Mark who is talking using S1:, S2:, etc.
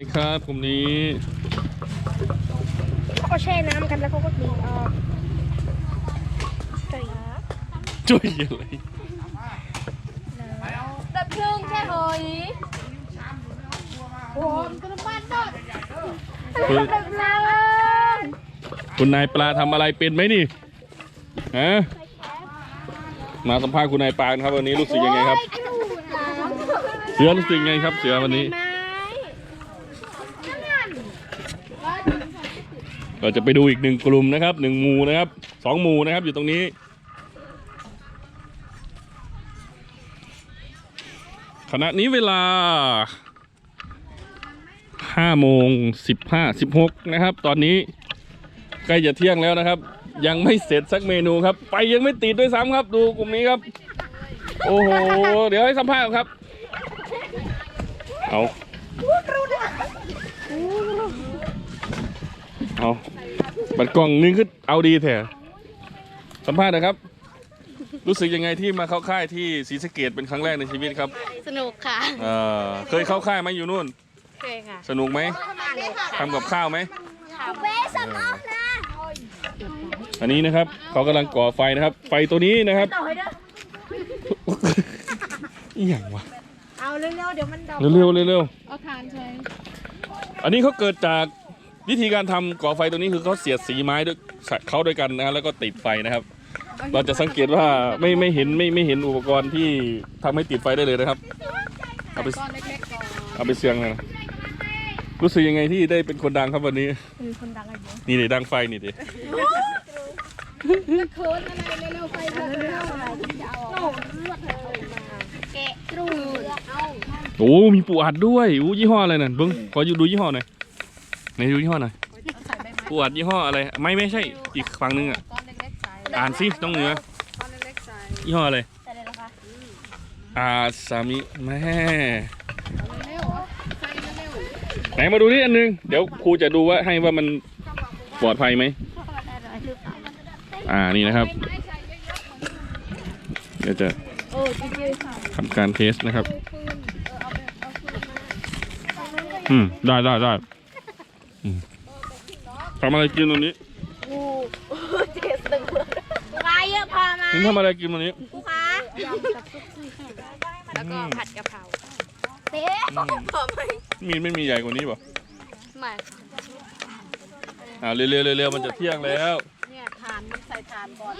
S1: ครับกลุ่มนี้
S2: เขาก็แช่น้ำกันแล้วเขาก็กรีออกใช่
S1: จุ้ยอะไร
S2: ดับเพลิงแช่หอยโอ้โหกระบาดดอด
S1: คุณ
S2: ดับเพลิง
S1: คุณนายปลาทำอะไรเป็นไหมนี่ฮะมาสัมภาษณ์คุณนายปลาครับวันนี้รู้สึกยังไงครับ เสือรู้สึกยังไงครับ เสือวันนี้
S2: ไม้
S1: เราจะไปดูอีกหนึ่งกลุ่มนะครับหนึ่งหมู่นะครับสองหมู่นะครับอยู่ตรงนี้ ขณะนี้เวลาห้าโมงสิบห้าสิบหกนะครับ ตอนนี้ใกล้จะเที่ยงแล้วนะครับ ยังไม่เสร็จสักเมนูครับ ไปยังไม่ติดด้วยซ้ำครับ ดูกลุ่มนี้ครับ โอ้โห เดี๋ยวให้สัมภาษณ์ครับ เอา เอาบัตรกล่องนึงคือเอาดีแท้สัมภาษณ์นะครับ รู้สึกยังไงที่มาเข้าค่ายที่ศรีสะเกดเป็นครั้งแรกในชีวิตครับ
S2: สนุกค่ะ
S1: เอ่อเคยเข้าค่ายไหมอยู่นู่น
S2: เคยค่ะ
S1: สนุกไหมทำกับข้าวไหม
S2: เบสสมองนะ
S1: อันนี้นะครับเขากำลังก่อไฟนะครับ ไฟตัวนี้นะครับ
S2: ต่อให้เด้อ
S1: อหย่างวะ
S2: เอาเร็วๆเดี๋ยวมันดอก
S1: เร็วๆเร็ว
S2: เอาทานใช่
S1: ๆอันนี้เขาเกิดจาก วิธีการทำก่อไฟตัวนี้คือเขาเสียดสีไม้ด้วยเข้าด้วยกันนะฮะแล้วก็ติดไฟนะครับ เราจะสังเกตว่าไม่ไม่เห็นไม่ไม่เห็นอุปกรณ์ที่ทำให้ติดไฟได้เลยนะครับ เอาไป
S2: ก้อนเล็กๆก่อน
S1: เอาไปเสียงนะรู้สึกยังไงที่ได้เป็นคนดังครับวันนี้
S2: มีคนดังอะไรเยอะ
S1: นี่ดิดังไฟนี่ดิ
S2: เคิร์นอะไรเร็วๆไปเร็วๆอะไรที่จะเอาออกเลือดเธอมาแกะตรูดเอา
S1: โอ้มีปูอัดด้วยอู้ยี่ห้ออะไรนั่นเบิ้งขออยู่ดูยี่ห้อหน่อย ไหนดูยี่ห้อหน่อยปูอัดยี่ห้ออะไรไม่ไม่ใช่อีกฝั่งนึงอะ
S2: ก้อนเล็กๆใส่
S1: อ่านสิต้องเหนือ
S2: ก้อนเล็กๆใส่
S1: ยี่ห้ออะไร
S2: ใส่เลยนะคะ
S1: อาซามิแม่
S2: เร็วๆใส่เร็ว
S1: ไหนมาดูนี่อันนึงเดี๋ยวครูจะดูว่าให้ว่ามันปลอดภัยไหมอ่านี่นะครับเดี๋ยวจะ
S2: ๆโอ้จริงๆค่ะ
S1: ทำการเทสนะครับ อืม ได้ได้ได้อืม ทำอะไรกินตรงนี้
S2: โอ้เจ็บตึงวายเยอะพอไหม
S1: นี่ทำอะไรกินตรงนี้
S2: ผู้ค้ายำกับซุปซี่แล้วก็ผัดกะเพราเต๊ะพอไหม
S1: มีดไม่มีใหญ่กว่านี้ป่ะ
S2: ไม่ค่ะ
S1: อ่าเร็วๆเร็วๆมันจะเที่ยงแล้ว
S2: เนี่ยทานมันใส่ทานก่อน